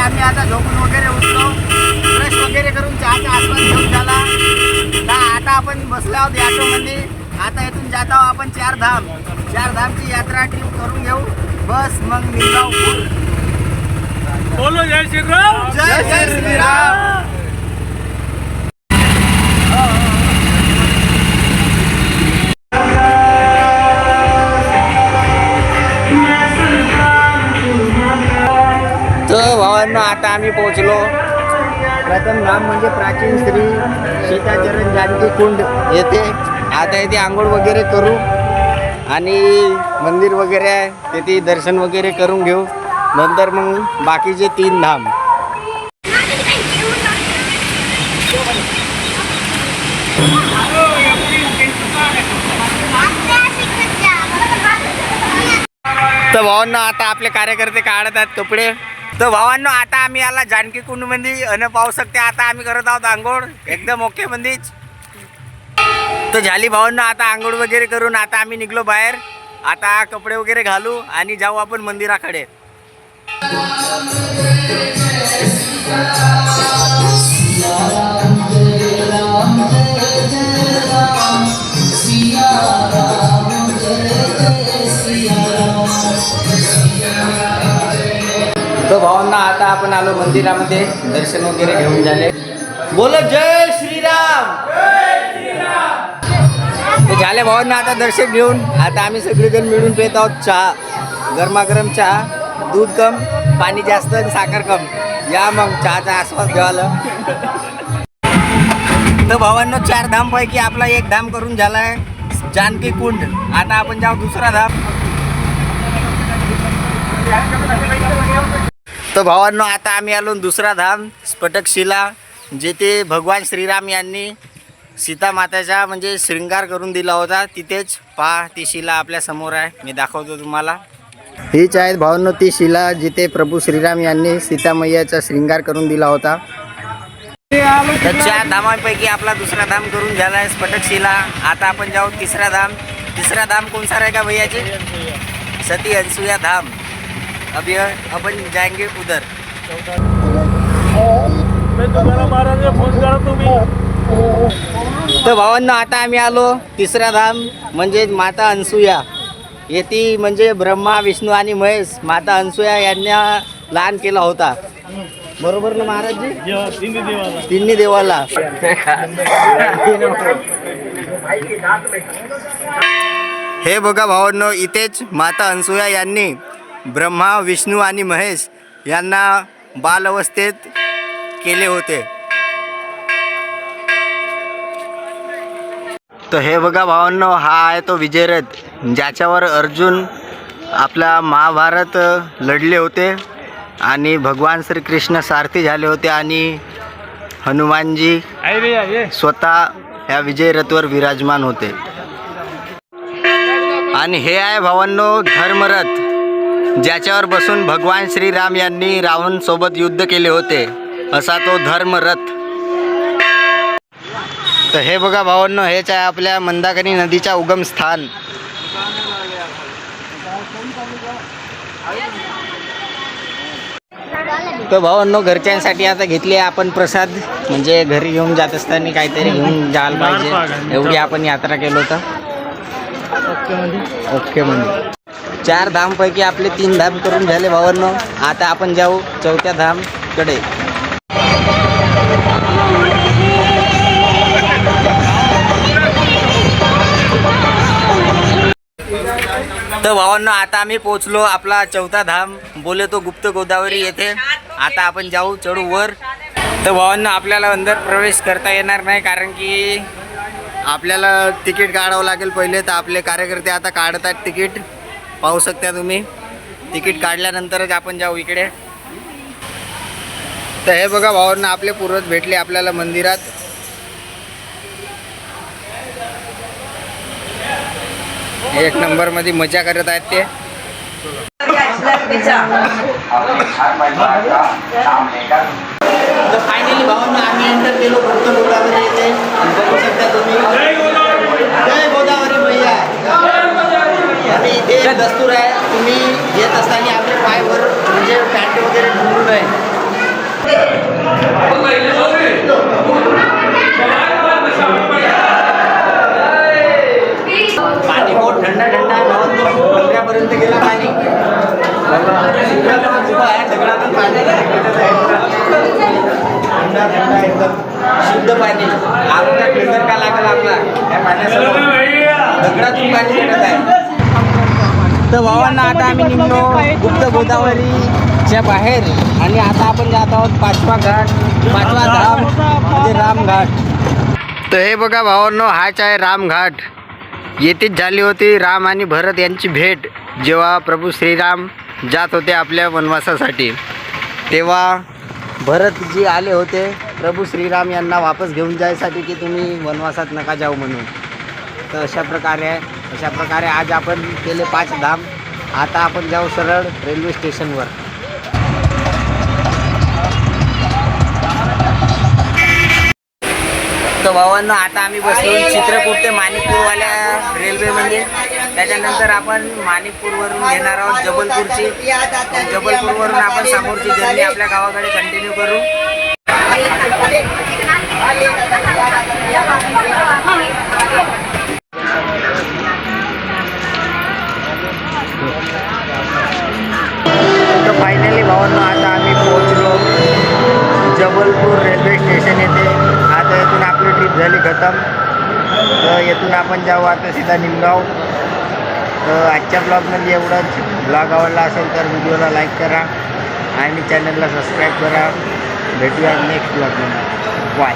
आम्ही आता झोपून वगैरे उठलो. ब्रश वगैरे करून चहाचा आस्वाद घेऊन झाला. का आता आपण बसलो आहोत ऑटोमध्ये आता इथून जात आहोत आपण चार धाम चार धामची यात्रा ट्रिप करून घेऊ. बस मग निघाव बोलो जय श्रीराम. जय जय श्रीराम. तर आता आम्ही पोहोचलो. प्रथम नाम म्हणजे प्राचीन श्री सीताचरण जानकी कुंड येथे. आता येथे आंघोळ वगैरे करू आणि मंदिर वगैरे आहे. तेथे दर्शन वगैरे करून घेऊ. नंतर मग बाकीचे तीन धाम. तर भावांनो आता आपले कार्यकर्ते काढत आहेत कपडे. तर भावांनो आता आम्ही आला जानकी कुंडमध्ये अन पाहू शकते आता आम्ही करत आहोत आंघोळ. एकदम ओके मध्येच तर झाली भावांनो आता आंघोळ वगैरे करून आता आम्ही निघलो बाहेर. आता कपडे वगैरे घालू आणि जाऊ आपण मंदिराकडे. आपण आलो मंदिरामध्ये दर्शन वगैरे घेऊन झाले. बोल जय श्रीराम. ते झाले भावांना आता दर्शन घेऊन. आता आम्ही सगळेजण मिळून पेत आहोत चहा. गरमागरम चहा दूध कम पाणी जास्त आणि साखर कम. या मग चहाचा आस्वाद घ्यायला तर भावांनो चार धाम पैकी आपला एक धाम करून झालाय जानकी कुंड. आता आपण जाऊ दुसरा धाम. तर भावांनो आता आम्ही आलो दुसरा धाम स्फटकशिला जेथे भगवान श्रीराम यांनी सीता माताचा म्हणजे शृंगार करून दिला होता. तिथेच पहा ती शिला आपल्यासमोर आहे. मी दाखवतो तुम्हाला. हीच आहेत भावांनो ती शिला जिथे प्रभू श्रीराम यांनी सीता मैयाचा शृंगार करून दिला होता. तर चार धामांपैकी आपला दुसरा धाम करून झाला आहे स्फटकशिला. आता आपण जाऊ तिसरा धाम. तिसरा धाम कोणसा का भैयाची सती अनसुया धाम. अभी अपन जाएंगे उधर। तर भावांना आता आम्ही आलो तिसरा धाम म्हणजे माता अनसुया येथे म्हणजे ब्रह्मा विष्णू आणि महेश माता अनसुया यांना लहान केला होता. बरोबर ना महाराजजी? तिन्ही देवाला. तिन्ही देवाला हे बघा भावांनो इथेच माता अनसुया यांनी ब्रह्मा विष्णू आणि महेश यांना बालअवस्थेत केले होते. तर हे बघा भावांनो हा आहे तो विजयरथ ज्याच्यावर अर्जुन आपला महाभारत लढले होते आणि भगवान श्रीकृष्ण सारथी झाले होते आणि हनुमानजी स्वतः ह्या विजयरथवर विराजमान होते. आणि हे आहे भावांनो धर्मरथ. ज्याच्यावर बसून भगवान श्रीराम यांनी रावण सोबत युद्ध केले होते असा तो धर्मरथ. तर हे बघा भावांनो हेच आहे आपल्या मंदाकिनी नदीच्या उगम स्थान. तर भावांनो घरच्यांसाठी आता घेतली आहे आपण प्रसाद. म्हणजे घरी घेऊन जात असताना काहीतरी घेऊन जायला पाहिजे. एवढी आपण यात्रा केलो तर. ओके म्हणजे. चार धामपैकी आपले तीन धाम करून झाले भावांनो. आता आपण जाऊ चौथ्या धामकडे. तर भावांनो आता आम्ही पोहोचलो आपला चौथा धाम. बोले तो गुप्त गोदावरी येथे. आता आपण जाऊ चढू वर. तर भावांनो आपल्याला अंदर प्रवेश करता येणार नाही कारण की आपल्याला तिकीट काढावं लागेल पहिले. तर आपले कार्यकर्ते आता काढतात तिकीट. पाहू शकता तुम्ही. तिकीट काढल्यानंतरच आपण जाऊ इकडे. तर हे बघा भावांना आपले पूर्वज भेटले आपल्याला मंदिरात. एक नंबरमध्ये मजा करत आहेत ते. फायनली भावांना आम्ही एंटर केलो. गुप्त गोदावरी येथे आणि बघू शकता तुम्ही जय गोदावरी मैया आणि इथे दस्तूर आहे तुम्ही येत असताना आपले पायवर म्हणजे पॅन्ट वगैरे ढुंगू नये दगडातून पाणी आहे. तर भावांना आता आम्ही निघलो गुप्त गोदावरीच्या बाहेर. आणि आता आपण जात आहोत पाचवा घाट पाचवा धाम म्हणजे रामघाट. तर हे बघा भावांनो हाच आहे रामघाट. येथेच झाली होती राम आणि भरत यांची भेट जेव्हा प्रभू श्रीराम जात होते आपल्या वनवासासाठी. तेव्हा भरतजी आले होते प्रभू श्रीराम यांना वापस घेऊन जायसाठी की तुम्ही वनवासात नका जाऊ म्हणून. तर अशा प्रकारे अशा प्रकारे आज आपण केले पाच धाम. आता आपण जाऊ सरळ रेल्वे स्टेशनवर. तर भावांना आता आम्ही बसलो चित्रकूट ते माणिकपूरवाल्या रेल्वेमध्ये. त्याच्यानंतर आपण माणिकपूरवरून घेणार आहोत जबलपूरची. जबलपूरवरून आपण समोरची जर्नी आपल्या गावाकडे कंटिन्यू करू. तर फायनली भावांना आता आम्ही पोहोचलो जबलपूर रेल्वे स्टेशन ट्रिप झाली खतम. तर येथून आपण जाऊ आता सीधा निमगाव. तर आजच्या ब्लॉगमध्ये एवढंच. ब्लॉग आवडला असेल तर व्हिडिओला लाईक करा. आणि चॅनलला सबस्क्राईब करा. भेटूया नेक्स्ट ब्लॉगमध्ये बाय